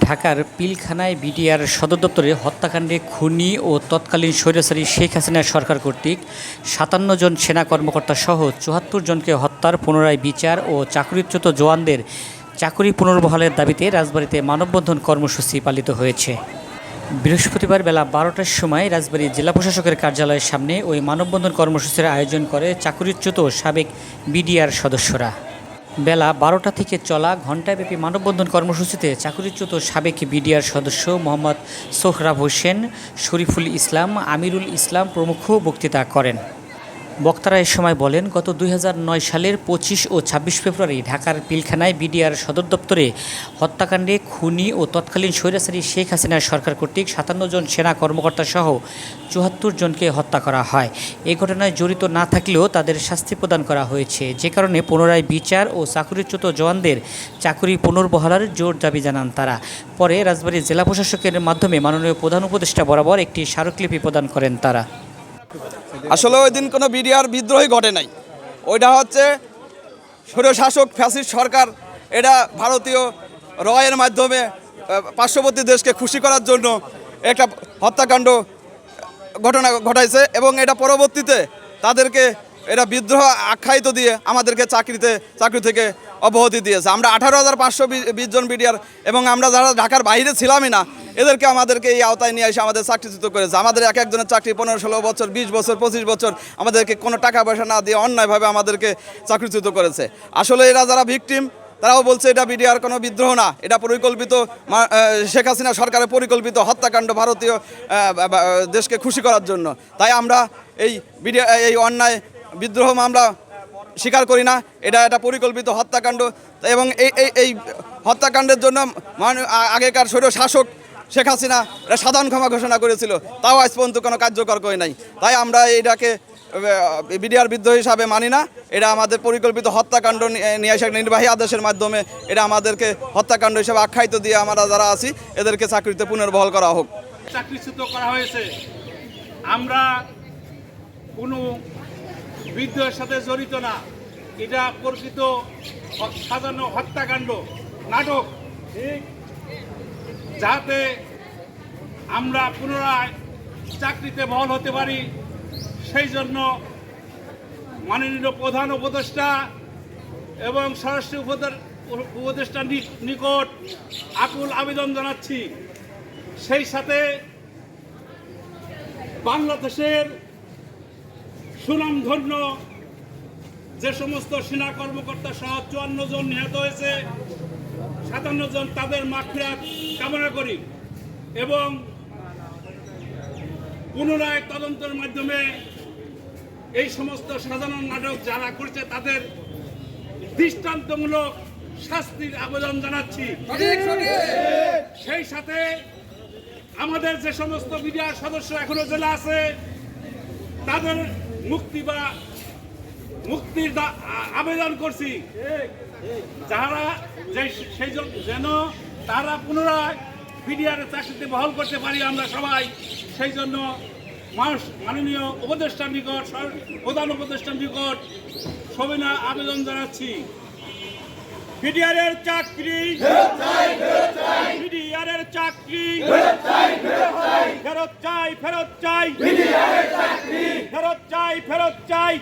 ঢাকার পিলখানায় বিডিআর সদর দপ্তরে হত্যাকাণ্ডে খুনি ও তৎকালীন স্বৈরাচারী শেখ হাসিনা সরকার কর্তৃক সাতান্ন জন সেনা কর্মকর্তা সহ চুয়াত্তর জনকে হত্যার পুনরায় বিচার ও চাকরিচ্যুত জওয়ানদের চাকরি পুনর্বহালের দাবিতে রাজবাড়ীতে মানববন্ধন কর্মসূচি পালিত হয়েছে। বৃহস্পতিবার বেলা বারোটার সময় রাজবাড়ী জেলা প্রশাসকের কার্যালয়ের সামনে ওই মানববন্ধন কর্মসূচির আয়োজন করে চাকরিচ্যুত সাবেক বিডিআর সদস্যরা। বেলা বারোটা থেকে চলা ঘণ্টাব্যাপী মানববন্ধন কর্মসূচিতে চাকরিচ্যুত সাবেক বিডিআর সদস্য মোহাম্মদ সোহরাব হোসেন, শরীফুল ইসলাম, আমিরুল ইসলাম প্রমুখ বক্তৃতা করেন। বক্তারা এ সময় বলেন, গত দুই হাজার নয় সালের পঁচিশ ও ছাব্বিশ ফেব্রুয়ারি ঢাকার পিলখানায় বিডিআর সদর দপ্তরে হত্যাকাণ্ডে খুনি ও তৎকালীন স্বৈরাচারী শেখ হাসিনার সরকার কর্তৃক সাতান্ন জন সেনা কর্মকর্তা সহ চুয়াত্তর জনকে হত্যা করা হয়। এই ঘটনায় জড়িত না থাকলেও তাদের শাস্তি প্রদান করা হয়েছে। যে কারণে পুনরায় বিচার ও চাকরিচ্যুত জওয়ানদের চাকরি পুনর্বহালের জোর দাবি জানান তারা। পরে রাজবাড়ী জেলা প্রশাসকের মাধ্যমে মাননীয় প্রধান উপদেষ্টা বরাবর একটি স্মারকলিপি প্রদান করেন তারা। আসলে ওই দিন কোনো বিডিআর বিদ্রোহী ঘটে নাই। ওইটা হচ্ছে স্বৈরশাসক ফ্যাসিস্ট সরকার, এটা ভারতীয় রয়ের মাধ্যমে পার্শ্ববর্তী দেশকে খুশি করার জন্য একটা হত্যাকাণ্ড ঘটনা ঘটাইছে এবং এটা পরবর্তীতে তাদেরকে এটা বিদ্রোহ আখ্যায়িত দিয়ে আমাদেরকে চাকরিতে, চাকরি থেকে অব্যাহতি দিয়েছে। আমরা আঠারো হাজার পাঁচশো বিশ জন বিডিআর এবং আমরা যারা ঢাকার বাইরে ছিলামই না এদেরকে আমাদেরকে এই আওতায় নিয়ে এসে আমাদের চাকরিচ্যুত করেছে। আমাদের এক একজনের চাকরি পনেরো, ষোলো বছর, বিশ বছর, পঁচিশ বছর, আমাদেরকে কোনো টাকা পয়সা না দিয়ে অন্যায়ভাবে আমাদেরকে চাকরিচ্যুত করেছে। আসলে এরা যারা ভিকটিম তারাও বলছে এটা বিডিআর কোনো বিদ্রোহ না। এটা পরিকল্পিত শেখ হাসিনা সরকারের পরিকল্পিত হত্যাকাণ্ড ভারতীয় দেশকে খুশি করার জন্য। তাই আমরা এই বিডিআর এই অন্যায় বিদ্রোহ মামলা স্বীকার করি না। এটা একটা পরিকল্পিত হত্যাকাণ্ড এবং এই এই হত্যাকাণ্ডের জন্য আগেকার স্বৈর শাসক শেখ হাসিনা এটা সাধারণ ক্ষমা ঘোষণা করেছিল। তাও আজ পর্যন্ত কোনো কার্যকর করে নাই। তাই আমরা এটাকে বিডিআর বিদ্রোহ হিসাবে মানি না। এটা আমাদের পরিকল্পিত হত্যাকাণ্ড নিয়ে আসা নির্বাহী আদেশের মাধ্যমে এটা আমাদেরকে হত্যাকাণ্ড হিসাবে আখ্যায়িত দিয়ে আমরা যারা আছি, এদেরকে চাকরিতে পুনর্বহল করা হোক। চাকরিচ্যুত করা হয়েছে। আমরা কোনো বিদ্রোহের সাথে জড়িত না। এটা প্রকৃত সাজানো হত্যাকাণ্ড, নাটক। যাতে আমরা পুনরায় চাকরিতে বহল হতে পারি। সেই জন্য মাননীয় প্রধান উপদেষ্টা এবং স্বরাষ্ট্র উপদে- উপদেষ্টার নিকট আকুল আবেদন জানাচ্ছি। সেই সাথে বাংলাদেশের সুনামধন্য যে সমস্ত সেনা কর্মকর্তা সহ চুয়ান্ন জন নিহত হয়েছে, সাতান্ন জন তাদের মাফিয়া কামনা করি এবং পুনরায় তদন্তের মাধ্যমে এই সমস্ত সাজানো নাটক যারা করছে তাদের দৃষ্টান্তমূলক শাস্তির আবেদন জানাচ্ছি। সেই সাথে আমাদের যে সমস্ত মিডিয়া সদস্য এখনও জেলা আছে তাদের মুক্তি বা মুক্তির আবেদন করছি। যারা যে সেই যেন তারা পুনরায় মিডিয়ার চাকরিতে বহল করতে পারি আমরা সবাই। সেই জন্য মানুষ মাননীয় উপদেষ্টার নিকট প্রধান উপদেষ্টার নিকট সবিনা আবেদন জানাচ্ছি। বিডিআরের চাকরি বিডিআরের চাকরি ফেরত চাই ফেরত চাই ফেরত চাই ফেরত চাই।